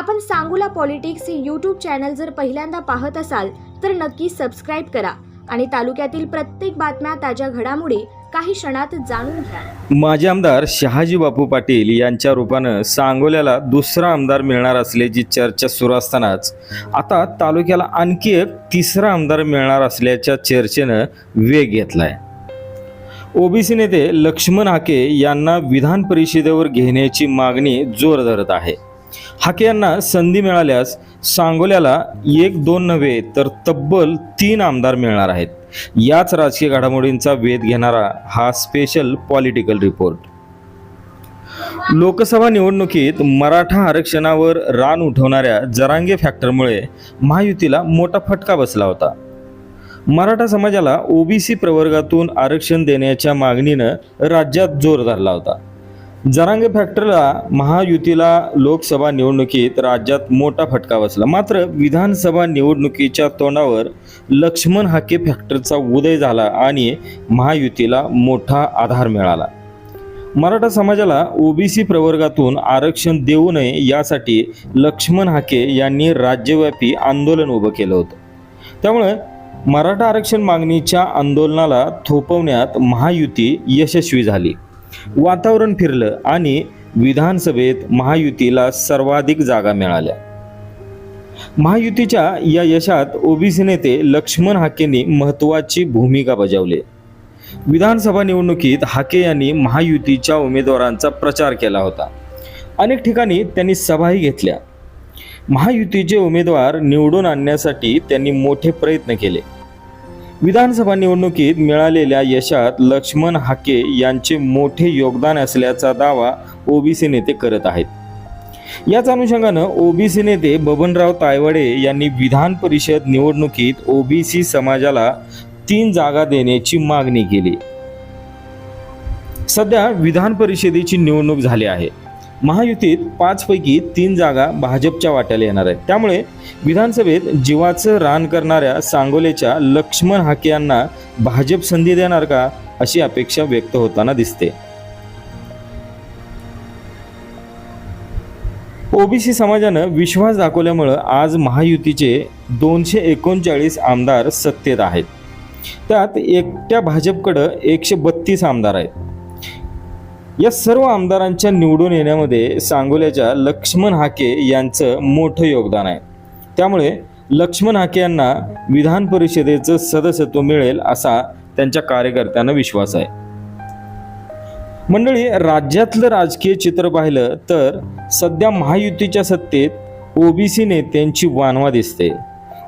आपण सांगूला पॉलिटिक्स हे YouTube channel जर पहिल्यांदा पाहत असाल तर नक्की सबस्क्राईब करा. आणि तालुक्यातील प्रत्येक बातम्या ताज्या घडामोडी काही क्षणात जाणून घ्या. माजी आमदार शहाजी बापू पाटील यांच्या रूपानं सांगोल्याला दुसरा आमदार मिळणार असल्याची चर्चा सुरू असतानाच आता तालुक्याला आणखी एक तिसरा आमदार मिळणार असल्याच्या चर्चेनं वेग घेतलाय. ओबीसी नेते लक्ष्मण हाके यांना विधान परिषदेवर घेण्याची मागणी जोर धरत आहे. हाके यांना संधी मिळाल्यास सांगोल्याला एक दोन नव्हे तर तब्बल तीन आमदार मिळणार आहेत. याच राजकीय घडामोडींचा वेध घेणारा हा स्पेशल पॉलिटिकल रिपोर्ट लोकसभा निवडणुकीत मराठा आरक्षणावर रान उठवणाऱ्या जरांगे फॅक्टरमुळे महायुतीला मोठा फटका बसला होता. मराठा समाजाला ओबीसी प्रवर्गातून आरक्षण देण्याच्या मागणीनं राज्यात जोर धरला होता. जरांगे फॅक्टरला महायुतीला लोकसभा निवडणुकीत राज्यात मोठा फटका बसला. मात्र विधानसभा निवडणुकीच्या तोंडावर लक्ष्मण हाके फॅक्टरचा उदय झाला आणि महायुतीला मोठा आधार मिळाला. मराठा समाजाला ओबीसी प्रवर्गातून आरक्षण देऊ नये यासाठी लक्ष्मण हाके यांनी राज्यव्यापी आंदोलन उभं केलं होतं. त्यामुळे मराठा आरक्षण मागणीच्या आंदोलनाला थोपवण्यात महायुती यशस्वी झाली. वातावरण फिरलं आणि विधानसभेत महायुतीला सर्वाधिक जागा मिळाल्या. महायुतीच्या या यशात ओबीसी नेते लक्ष्मण हाकेंनी महत्त्वाची भूमिका बजावली. विधानसभा निवडणुकीत हाके यांनी महायुतीच्या उमेदवारांचा प्रचार केला होता. अनेक ठिकाणी त्यांनी सभाही घेतल्या. महायुतीचे उमेदवार निवडून आणण्यासाठी त्यांनी मोठे प्रयत्न केले. विधानसभा निवडणुकीत मिळालेल्या यशात लक्ष्मण हाके यांचे मोठे योगदान असल्याचा दावा ओबीसी नेते करत आहेत. याच अनुषंगानं ओबीसी नेते बबनराव तायवडे यांनी विधान परिषद निवडणुकीत ओबीसी समाजाला तीन जागा देण्याची मागणी केली. सध्या विधान परिषदेची निवडणूक झाली आहे. महायुतीत पाचपैकी तीन जागा भाजपच्या वाट्याला येणार आहेत. त्यामुळे विधानसभेत जीवाचं रान करणाऱ्या सांगोलेच्या लक्ष्मण हाके यांना भाजप संधी देणार का अशी अपेक्षा व्यक्त होताना दिसते. ओबीसी समाजानं विश्वास दाखवल्यामुळं आज महायुतीचे दोनशे एकोणचाळीस आमदार सत्तेत आहेत. त्यात एकट्या भाजपकडं एकशे बत्तीस आमदार आहेत. या सर्व आमदारांच्या निवडून येण्यामध्ये सांगोल्याच्या लक्ष्मण हाके यांचं मोठं योगदान आहे. त्यामुळे लक्ष्मण हाके यांना विधान परिषदेचं सदस्यत्व मिळेल असा त्यांच्या कार्यकर्त्यांना विश्वास आहे. मंडळी राज्यातलं राजकीय चित्र पाहिलं तर सध्या महायुतीच्या सत्तेत ओबीसी नेत्यांची वानवा दिसते.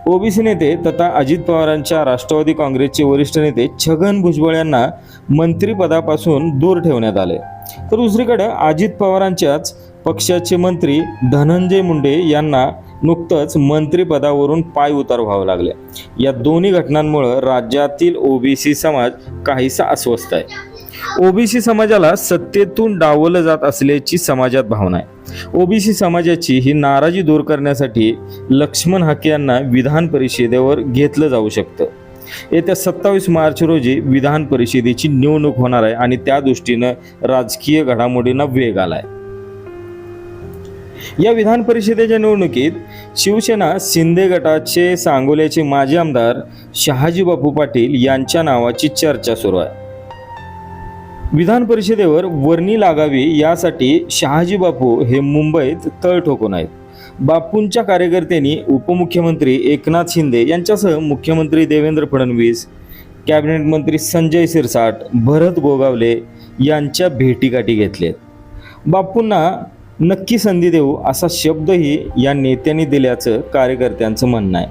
ओबीसी नेते तथा अजित पवारांच्या राष्ट्रवादी काँग्रेसचे वरिष्ठ नेते छगन भुजबळ यांना मंत्रिपदापासून दूर ठेवण्यात आले. तर दुसरीकडे अजित पवारांच्याच पक्षाचे मंत्री धनंजय मुंडे यांना नुकतंच मंत्रिपदावरून पाय उतार व्हावं लागले. या दोन्ही घटनांमुळं राज्यातील ओबीसी समाज काहीसा अस्वस्थ आहे. ओबीसी समाजाला सत्तेतून डावलं जात असल्याची समाजात भावना आहे. ओबीसी समाजाची ही नाराजी दूर करण्यासाठी लक्ष्मण हाके यांना विधान परिषदेवर घेतलं जाऊ शकतं. येत्या सत्तावीस मार्च रोजी विधान परिषदेची निवडणूक होणार आहे आणि त्या दृष्टीनं राजकीय घडामोडींना वेग आलाय. या विधान परिषदेच्या निवडणुकीत शिवसेना शिंदे गटाचे सांगोल्याचे माजी आमदार शहाजी बापू पाटील यांच्या नावाची चर्चा सुरू आहे. विधान परिषदेवर वर्णी लागावी यासाठी शहाजी बापू हे मुंबईत तळ ठोकून आहेत. बापूंच्या कार्यकर्त्यांनी उपमुख्यमंत्री एकनाथ शिंदे यांच्यासह मुख्यमंत्री देवेंद्र फडणवीस कॅबिनेट मंत्री संजय सिरसाट भरत गोगावले यांच्या भेटीगाठी घेतल्या बापूंना नक्की संधी देऊ असा शब्दही या नेत्यांनी दिल्याचं कार्यकर्त्यांचं म्हणणं आहे.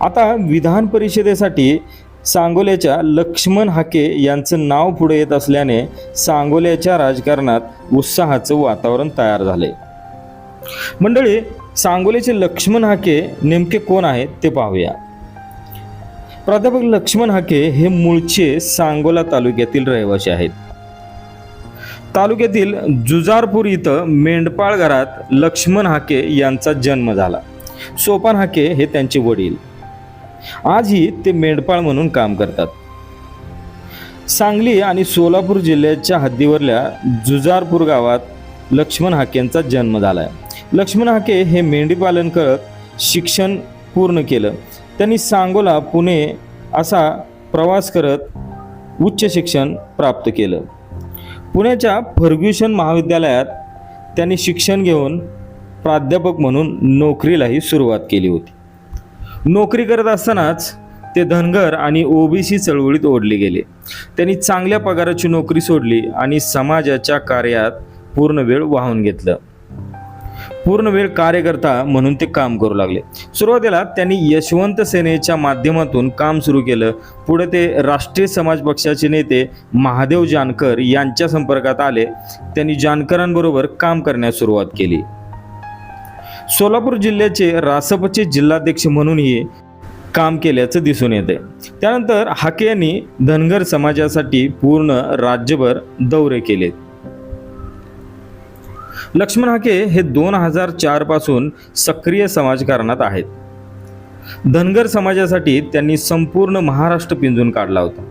आता विधान परिषदेसाठी सांगोल्याच्या लक्ष्मण हाके यांचं नाव पुढे येत असल्याने सांगोल्याच्या राजकारणात उत्साहाचं वातावरण तयार झाले मंडळी सांगोलीचे लक्ष्मण हाके नेमके कोण आहेत ते पाहूया. प्राध्यापक लक्ष्मण हाके हे मूळचे सांगोला तालुक्यातील रहिवासी आहेत. तालुक्यातील जुजारपूर इथं मेंढपाळ घरात लक्ष्मण हाके यांचा जन्म झाला. सोपान हाके हे त्यांचे वडील. आजही ते मेंढपाळ म्हणून काम करतात. सांगली आणि सोलापूर जिल्ह्याच्या हद्दीवरल्या जुजारपूर गावात लक्ष्मण हाकेंचा जन्म झाला आहे लक्ष्मण हाके हे मेंढीपालन करत शिक्षण पूर्ण केलं. त्यांनी सांगोला पुणे असा प्रवास करत उच्च शिक्षण प्राप्त केलं. पुण्याच्या फर्ग्युशन महाविद्यालयात त्यांनी शिक्षण घेऊन प्राध्यापक म्हणून नोकरीलाही सुरुवात केली होती. नोकरी करत असतानाच ते धनगर आणि ओबीसी चळवळीत ओढले गेले. त्यांनी चांगल्या पगाराची नोकरी सोडली आणि समाजाच्या कार्यात पूर्ण वेळ वाहून घेतलं. पूर्ण वेळ कार्यकर्ता म्हणून ते काम करू लागले. सुरुवातीला त्यांनी यशवंत सेनेच्या माध्यमातून काम सुरू केलं. पुढे ते राष्ट्रीय समाज पक्षाचे नेते महादेव जानकर यांच्या संपर्कात आले. त्यांनी जानकरांबरोबर काम करण्यास सुरुवात केली. सोलापूर जिल्ह्याचे रासपचे जिल्हाध्यक्ष म्हणूनही काम केल्याचं दिसून येते त्यानंतर हाके यांनी धनगर समाजासाठी पूर्ण राज्यभर दौरे केलेत. लक्ष्मण हाके हे दोन हजार चारपासून सक्रिय समाजकारणात आहेत. धनगर समाजासाठी त्यांनी संपूर्ण महाराष्ट्र पिंजून काढला होता.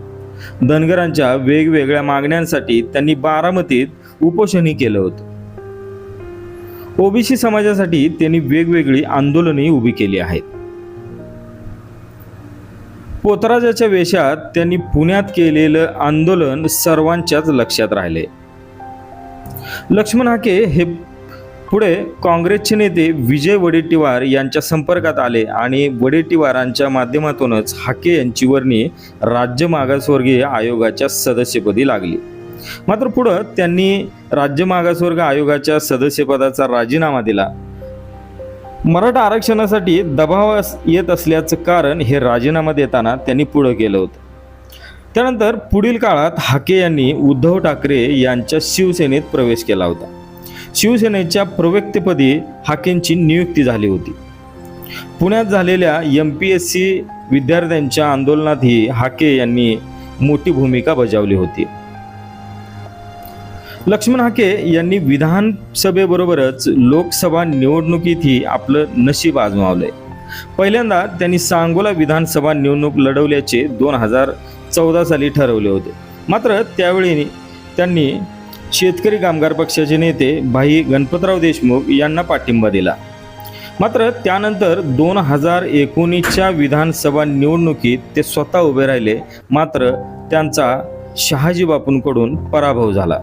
धनगरांच्या वेगवेगळ्या मागण्यांसाठी त्यांनी बारामतीत उपोषणही केलं होतं. ओबीसी समाजासाठी त्यांनी वेगवेगळी आंदोलनही उभी केली आहेत. पोतराजाच्या वेशात त्यांनी पुण्यात केलेलं आंदोलन सर्वांच्याच लक्षात राहिले. लक्ष्मण हाके हे पुढे काँग्रेसचे नेते विजय वडेट्टीवार यांच्या संपर्कात आले आणि वडेट्टीवारांच्या माध्यमातूनच हाके यांची वर्णी राज्य मागासवर्गीय आयोगाच्या सदस्यपदी लागली. मात्र पुढं त्यांनी राज्य मागासवर्ग आयोगाच्या सदस्यपदाचा राजीनामा दिला. मराठा आरक्षणासाठी दबाव येत असल्याचं कारण हे राजीनामा देताना त्यांनी पुढं केलं होतं. त्यानंतर पुढील काळात हाके यांनी उद्धव ठाकरे यांच्या शिवसेनेत प्रवेश केला होता. शिवसेनेच्या प्रवक्तेपदी हाकेंची नियुक्ती झाली होती. पुण्यात झालेल्या एम पी एस सी विद्यार्थ्यांच्या आंदोलनातही हाके यांनी मोठी भूमिका बजावली होती. लक्ष्मण हाके यांनी विधानसभेबरोबरच लोकसभा निवडणुकीतही आपलं नशीब आजमावलंय. पहिल्यांदा त्यांनी सांगोला विधानसभा निवडणूक लढवल्याचे दोन हजार चौदा साली ठरवले होते. मात्र त्यावेळी त्यांनी शेतकरी कामगार पक्षाचे नेते भाई गणपतराव देशमुख यांना पाठिंबा दिला. मात्र त्यानंतर दोन हजार एकोणीसच्या विधानसभा निवडणुकीत ते स्वतः उभे राहिले. मात्र त्यांचा शहाजी बापूंकडून पराभव झाला.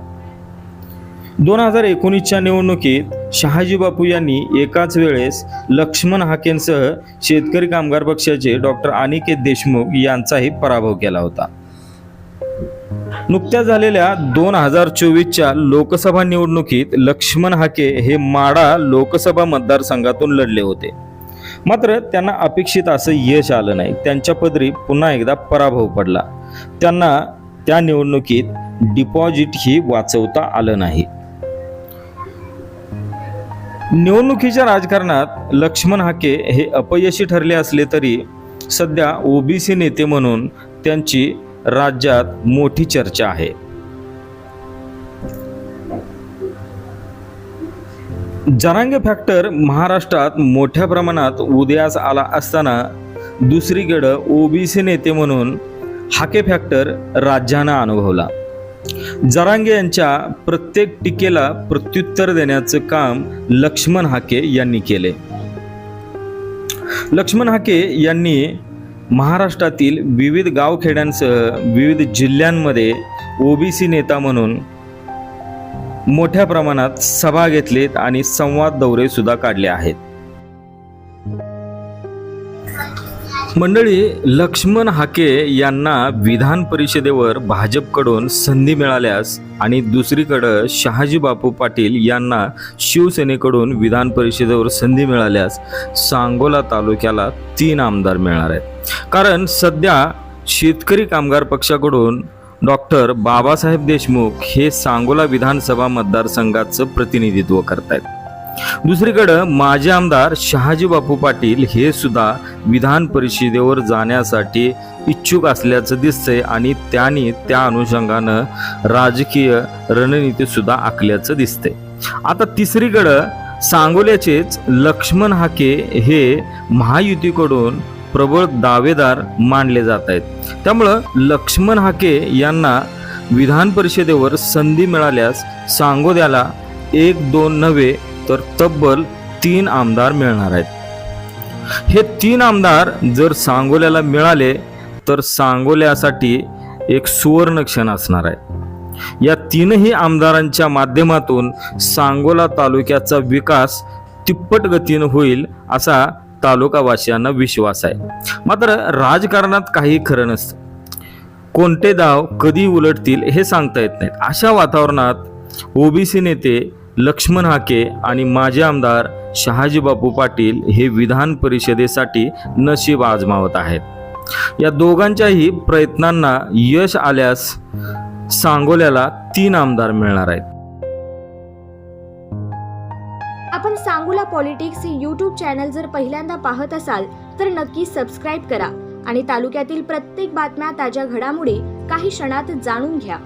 दोन हजार एकोणीसच्या निवडणुकीत शहाजी बापू यांनी एकाच वेळेस लक्ष्मण हाकेंसह शेतकरी कामगार पक्षाचे डॉक्टर अनिकेत देशमुख यांचाही पराभव केला होता. नुकत्याच झालेल्या दोन हजार चोवीसच्या लोकसभा निवडणुकीत लक्ष्मण हाके हे माडा लोकसभा मतदारसंघातून लढले होते. मात्र त्यांना अपेक्षित असं यश आलं नाही. त्यांच्या पदरी पुन्हा एकदा पराभव पडला. त्यांना त्या निवडणुकीत डिपॉझिटही वाचवता आलं नाही. निवडणुकीच्या राजकारणात लक्ष्मण हाके हे अपयशी ठरले असले तरी सध्या ओबीसी नेते म्हणून त्यांची राज्यात मोठी चर्चा आहे. जरांगे फॅक्टर महाराष्ट्रात मोठ्या प्रमाणात उदयास आला असताना दुसरीकडं ओबीसी नेते म्हणून हाके फॅक्टर राज्यानं अनुभवला. जरांगे यांच्या प्रत्येक टीकेला प्रत्युत्तर देण्याचं काम लक्ष्मण हाके यांनी केले. लक्ष्मण हाके यांनी महाराष्ट्रातील विविध गावखेड्यांसह विविध जिल्ह्यांमध्ये ओबीसी नेता म्हणून मोठ्या प्रमाणात सभा घेतलेत आणि संवाद दौरे सुद्धा काढले आहेत. मंडळी लक्ष्मण हाके यांना विधान परिषदेवर भाजपकडून संधी मिळाल्यास आणि दुसरीकडं शहाजी बापू पाटील यांना शिवसेनेकडून विधान परिषदेवर संधी मिळाल्यास सांगोला तालुक्याला तीन आमदार मिळणार आहेत. कारण सध्या शेतकरी कामगार पक्षाकडून डॉक्टर बाबासाहेब देशमुख हे सांगोला विधानसभा मतदारसंघाचं प्रतिनिधित्व करतायत. दुसरीकडं माजी आमदार शहाजी बापू पाटील हे सुद्धा विधान परिषदेवर जाण्यासाठी इच्छुक असल्याचं दिसतंय आणि त्यांनी त्या अनुषंगानं राजकीय रणनीती सुद्धा आखल्याचं दिसतंय. आता तिसरीकडं सांगोल्याचेच लक्ष्मण हाके हे महायुतीकडून प्रबळ दावेदार मानले जात आहेत. त्यामुळं लक्ष्मण हाके यांना विधान परिषदेवर संधी मिळाल्यास सांगोद्याला एक दोन नव्हे तर तब्बल तीन आमदार मिळणार आहेत. हे तीन आमदार जर सांगोल्याला मिळाले तर सांगोल्यासाठी एक सुवर्ण क्षण असणार आहे. या तीनही आमदारांच्या माध्यमातून सांगोला तालुक्याचा विकास तिप्पट गतीनं होईल असा तालुकावासियांना विश्वास आहे. मात्र राजकारणात काही खरं नसतं. कोणते दाव कधी उलटतील हे सांगता येत नाहीत. अशा वातावरणात ओबीसी नेते लक्ष्मण हाके आणि माजी आमदार शहाजी बापू पाटील हे विधान परिषदेसाठी नशीब आजमावत आहेत. या दोघांच्याही प्रयत्नांना यश आल्यास सांगोल्याला तीन आमदार मिळणार आहेत. आपण सांगोला पॉलिटिक्स हे यूट्यूब चॅनल जर पहिल्यांदा पाहत असाल तर नक्की सबस्क्राईब करा आणि तालुक्यातील प्रत्येक बातम्या ताज्या घडामोडी काही क्षणात जाणून घ्या.